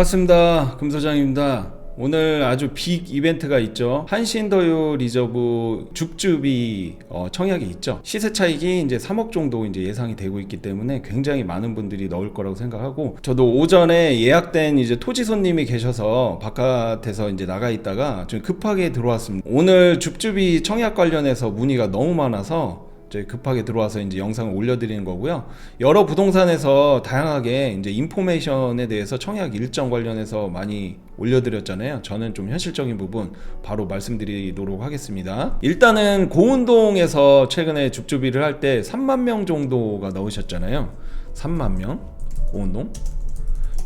반갑습니다. 금소장입니다. 오늘 아주 빅 이벤트가 있죠. 한신더유 리저브 줍줍이 어, 청약이 있죠. 시세 차익이 이제 3억 정도 이제 예상이 되고 있기 때문에 굉장히 많은 분들이 넣을 거라고 생각하고 저도 오전에 예약된 이제 토지 손님이 계셔서 바깥에서 이제 나가 있다가 좀 급하게 들어왔습니다. 오늘 줍줍이 청약 관련해서 문의가 너무 많아서 이제 급하게 들어와서 이제 영상을 올려드리는 거고요. 여러 부동산에서 다양하게 이제 인포메이션에 대해서 청약 일정 관련해서 많이 올려드렸잖아요. 저는 좀 현실적인 부분 바로 말씀드리도록 하겠습니다. 일단은 고운동에서 최근에 줍줍이를 할 때 3만 명 정도가 넣으셨잖아요. 3만 명 고운동.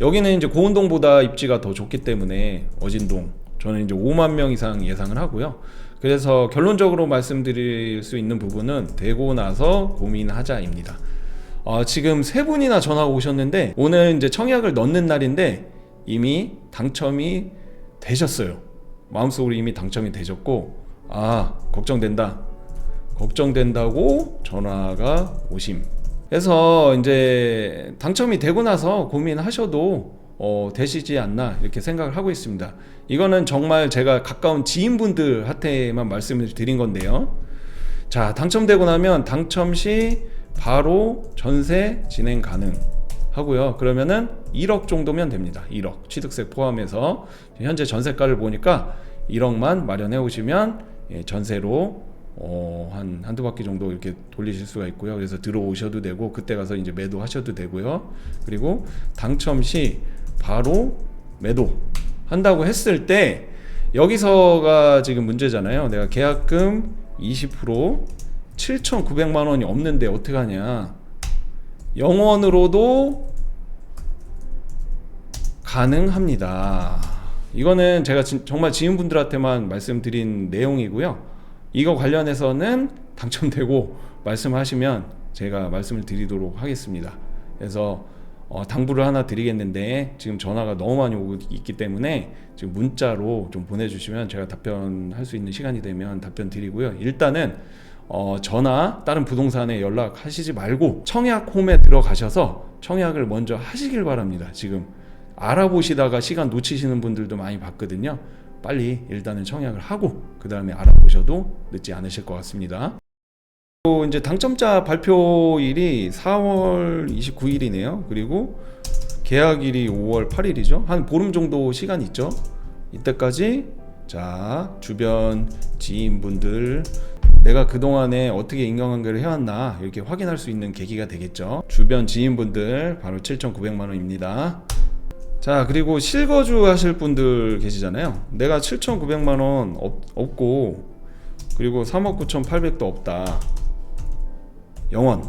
여기는 이제 고운동보다 입지가 더 좋기 때문에 어진동 저는 이제 5만 명 이상 예상을 하고요. 그래서 결론적으로 말씀드릴 수 있는 부분은 되고 나서 고민하자입니다. 어, 지금 세 분이나 전화가 오셨는데 오늘 이제 청약을 넣는 날인데 이미 당첨이 되셨어요. 마음속으로 이미 당첨이 되셨고 아 걱정된다. 걱정된다고 전화가 오심. 그래서 이제 당첨이 되고 나서 고민하셔도 어, 되시지 않나 이렇게 생각을 하고 있습니다. 이거는 정말 제가 가까운 지인분들한테만 말씀을 드린 건데요. 자, 당첨되고 나면 당첨 시 바로 전세 진행 가능 하고요. 그러면은 1억 정도면 됩니다. 1억 취득세 포함해서 현재 전세가를 보니까 1억만 마련해 오시면 예, 전세로 어, 한 한두 바퀴 정도 이렇게 돌리실 수가 있고요. 그래서 들어오셔도 되고 그때 가서 이제 매도하셔도 되고요. 그리고 당첨 시 바로 매도 한다고 했을 때 여기서가 지금 문제잖아요. 내가 계약금 20% 7,900만 원이 없는데 어떻게 하냐? 영원으로도 가능합니다. 이거는 제가 진- 정말 지인분들한테만 말씀드린 내용이고요. 이거 관련해서는 당첨되고 말씀하시면 제가 말씀을 드리도록 하겠습니다. 그래서 어, 당부를 하나 드리겠는데 지금 전화가 너무 많이 오고 있기 때문에 지금 문자로 좀 보내주시면 제가 답변할 수 있는 시간이 되면 답변 드리고요. 일단은 어, 전화 다른 부동산에 연락하시지 말고 청약홈에 들어가셔서 청약을 먼저 하시길 바랍니다. 지금 알아보시다가 시간 놓치시는 분들도 많이 봤거든요. 빨리 일단은 청약을 하고 그 다음에 알아보셔도 늦지 않으실 것 같습니다. 또 이제 당첨자 발표일이 4월 29일이네요. 그리고 계약일이 5월 8일이죠. 한 보름 정도 시간 있죠. 이때까지 자 주변 지인분들 내가 그동안에 어떻게 인간관계를 해왔나 이렇게 확인할 수 있는 계기가 되겠죠. 주변 지인분들 바로 7,900만 원입니다. 자 그리고 실거주 하실 분들 계시잖아요. 내가 7,900만 원 없, 없고 그리고 3억 9,800도 없다. 영원.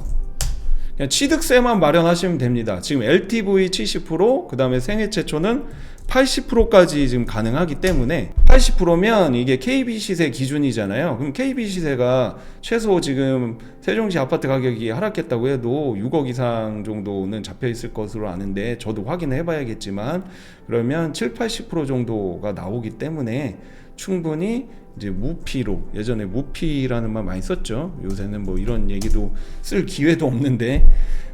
그냥 취득세만 마련하시면 됩니다. 지금 LTV 70%, 그 다음에 생애 최초는 80%까지 지금 가능하기 때문에 80%면 이게 KB 시세 기준이잖아요. 그럼 KB 시세가 최소 지금 세종시 아파트 가격이 하락했다고 해도 6억 이상 정도는 잡혀 있을 것으로 아는데 저도 확인해 봐야겠지만 그러면 7, 80% 정도가 나오기 때문에 충분히 이제 무피로 예전에 무피라는 말 많이 썼죠. 요새는 뭐 이런 얘기도 쓸 기회도 없는데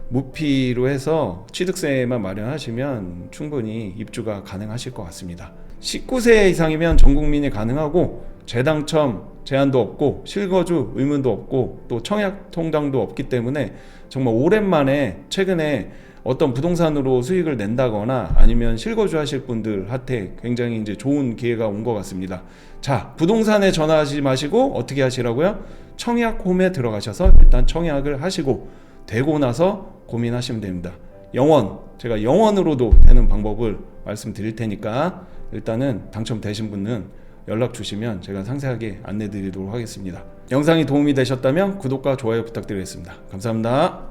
무피로 해서 취득세만 마련하시면 충분히 입주가 가능하실 것 같습니다. 19세 이상이면 전 국민이 가능하고 재당첨 제한도 없고 실거주 의무도 없고 또 청약 통장도 없기 때문에 정말 오랜만에 최근에 어떤 부동산으로 수익을 낸다거나 아니면 실거주 하실 분들한테 굉장히 이제 좋은 기회가 온 것 같습니다. 자, 부동산에 전화하지 마시고 어떻게 하시라고요? 청약 홈에 들어가셔서 일단 청약을 하시고 되고 나서 고민하시면 됩니다. 영원, 제가 영원으로도 되는 방법을 말씀드릴 테니까 일단은 당첨되신 분은 연락 주시면 제가 상세하게 안내 드리도록 하겠습니다. 영상이 도움이 되셨다면 구독과 좋아요 부탁드리겠습니다. 감사합니다.